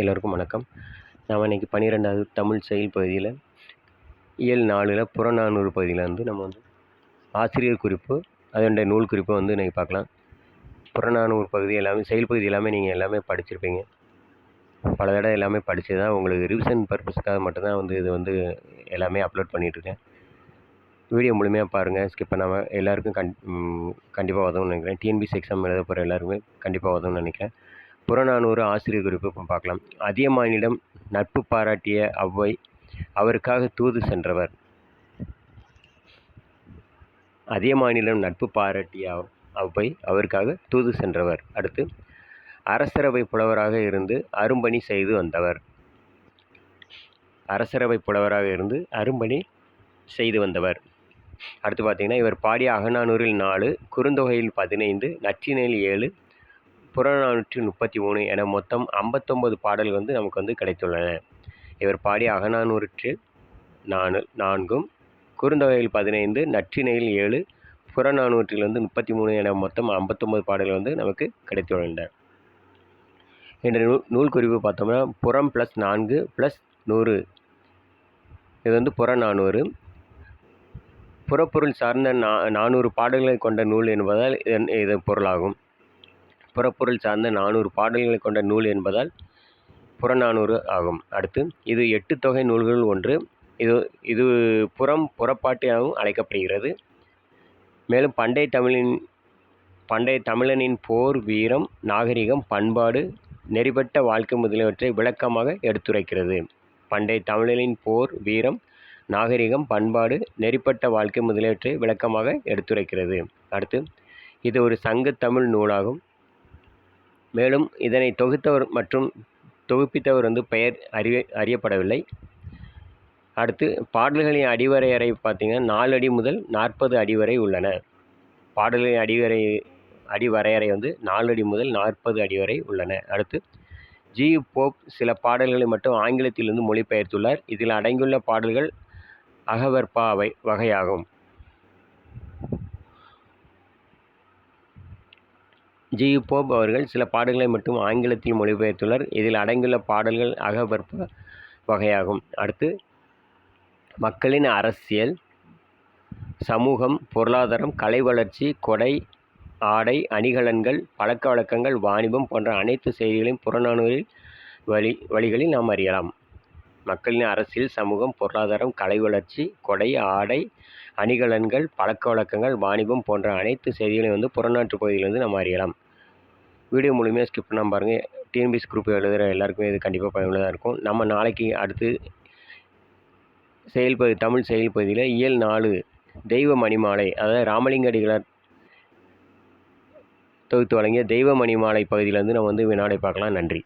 எல்லோருக்கும் வணக்கம். நாம் இன்றைக்கி பன்னிரெண்டாவது தமிழ் செயல் பகுதியில் இயல் நாலில் புறநானூறு பகுதியில் வந்து நம்ம வந்து ஆசிரியர் குறிப்பு அதனுடைய நூல் குறிப்பை வந்து இன்றைக்கி பார்க்கலாம். புறநானூறு பகுதி எல்லாமே செயல் பகுதி எல்லாமே நீங்கள் எல்லாமே படிச்சிருப்பீங்க. பல தடவை எல்லாமே படித்து தான் உங்களுக்கு ரிவிஷன் பர்பஸ்க்காக மட்டும்தான் வந்து இது வந்து எல்லாமே அப்லோட் பண்ணிகிட்ருக்கேன் வீடியோ முழுமையாக பாருங்கள் ஸ்கிப் பண்ணாமல் எல்லாருக்கும் கண் கண்டிப்பாக உதவும்னு நினைக்கிறேன். டிஎன்பிசி எக்ஸாம் எழுத போகிற எல்லாருக்குமே கண்டிப்பாக உதவும்னு நினைக்கிறேன். புறநானூறு ஆசிரியர் குறிப்பு பார்க்கலாம். அதியமானிடம் நட்பு பாராட்டிய அவ்வை அவருக்காக தூது சென்றவர். அதியமானிடம் நட்பு பாராட்டிய அவ்- அவ்வை அவருக்காக தூது சென்றவர். அடுத்து அரசரவை புலவராக இருந்து அரும்பணி செய்து வந்தவர். அரசரவை புலவராக இருந்து அரும்பணி செய்து வந்தவர். அடுத்து பார்த்தீங்கன்னா இவர் பாடிய அகநானூறில் நாலு குறுந்தொகையில் பதினைந்து நச்சினையில் ஏழு புறநானூற்றி முப்பத்தி மூணு என மொத்தம் ஐம்பத்தொம்பது பாடல்கள் வந்து நமக்கு வந்து கிடைத்துள்ளன. இவர் பாடிய அகநானூற்று நானு நான்கும் குறுந்தொகையில் பதினைந்து நற்றிணையில் ஏழு புறநானூற்றில் வந்து முப்பத்தி மூணு என மொத்தம் ஐம்பத்தொம்பது பாடல்கள் வந்து நமக்கு கிடைத்துள்ளன. என்ற நூல் நூல் குறிப்பு பார்த்தோம்னா புறம் ப்ளஸ் நான்கு ப்ளஸ் நூறு. இது வந்து புறநானூறு. புறப்பொருள் சார்ந்த நா நானூறு பாடல்களை கொண்ட நூல் என்பதால் இதன் இது பொருளாகும். புறப்பொருள் சார்ந்த நானூறு பாடல்களை கொண்ட நூல் என்பதால் புறநானூறு ஆகும். அடுத்து இது எட்டு தொகை நூல்கள் ஒன்று. இது இது புறம் புறப்பாட்டியாகவும் அழைக்கப்படுகிறது. மேலும் பண்டைய தமிழின் பண்டைய தமிழனின் போர் வீரம் நாகரிகம் பண்பாடு நெறிபட்ட வாழ்க்கை முதலியவற்றை விளக்கமாக எடுத்துரைக்கிறது. பண்டைய தமிழனின் போர் வீரம் நாகரிகம் பண்பாடு நெறிப்பட்ட வாழ்க்கை முதலியவற்றை விளக்கமாக எடுத்துரைக்கிறது. அடுத்து இது ஒரு சங்கத் தமிழ் நூலாகும். மேலும் இதனை தொகுத்தவர் மற்றும் தொகுப்பித்தவர் வந்து பெயர் அறிய அறியப்படவில்லை. அடுத்து பாடல்களின் அடிவரையறை பார்த்தீங்கன்னா நாலு அடி முதல் நாற்பது அடி வரை உள்ளன. பாடல்களின் அடிவரை அடிவரையறை வந்து நாலு அடி முதல் நாற்பது அடி வரை உள்ளன. அடுத்து ஜி. போப் சில பாடல்களை மட்டும் ஆங்கிலத்திலிருந்து மொழிபெயர்த்துள்ளார். இதில் அடங்கியுள்ள பாடல்கள் அகவர்பாவை வகையாகும். ஜி. போப் அவர்கள் சில பாடல்களை மட்டும் ஆங்கிலத்தில் மொழிபெயர்த்துள்ளார் இதில் அடங்கியுள்ள பாடல்கள் அகவற்ப வகையாகும். அடுத்து மக்களின் அரசியல் சமூகம் பொருளாதாரம் கலை வளர்ச்சி கொடை ஆடை அணிகலன்கள் பழக்க வழக்கங்கள் வாணிபம் போன்ற அனைத்து செய்திகளையும் புறநானூரில் வழி வழிகளில் நாம் அறியலாம். மக்களின் அரசியல் சமூகம் பொருளாதாரம் கலை வளர்ச்சி கொடை ஆடை அணிகலன்கள் பழக்க வழக்கங்கள் வாணிபம் போன்ற அனைத்து செய்திகளையும் வந்து புறநாற்று பகுதியிலிருந்து நம்ம அறியலாம். வீடியோ முழுமையாக ஸ்கிப் பண்ணாமல் பாருங்கள் டிஎன்பிஎஸ் குரூப் எழுதுகிற எல்லாருக்குமே இது கண்டிப்பாக பயனுள்ளதாக இருக்கும். நம்ம நாளைக்கு அடுத்து செயல்பகுதி தமிழ் செயல்பகுதியில் இயல் நாலு தெய்வ மணிமாலை அதாவது ராமலிங்க அடிகளார் தொகுத்து வழங்கிய தெய்வ மணிமாலை பகுதியிலேருந்து நம்ம வந்து வினாடை பார்க்கலாம். நன்றி.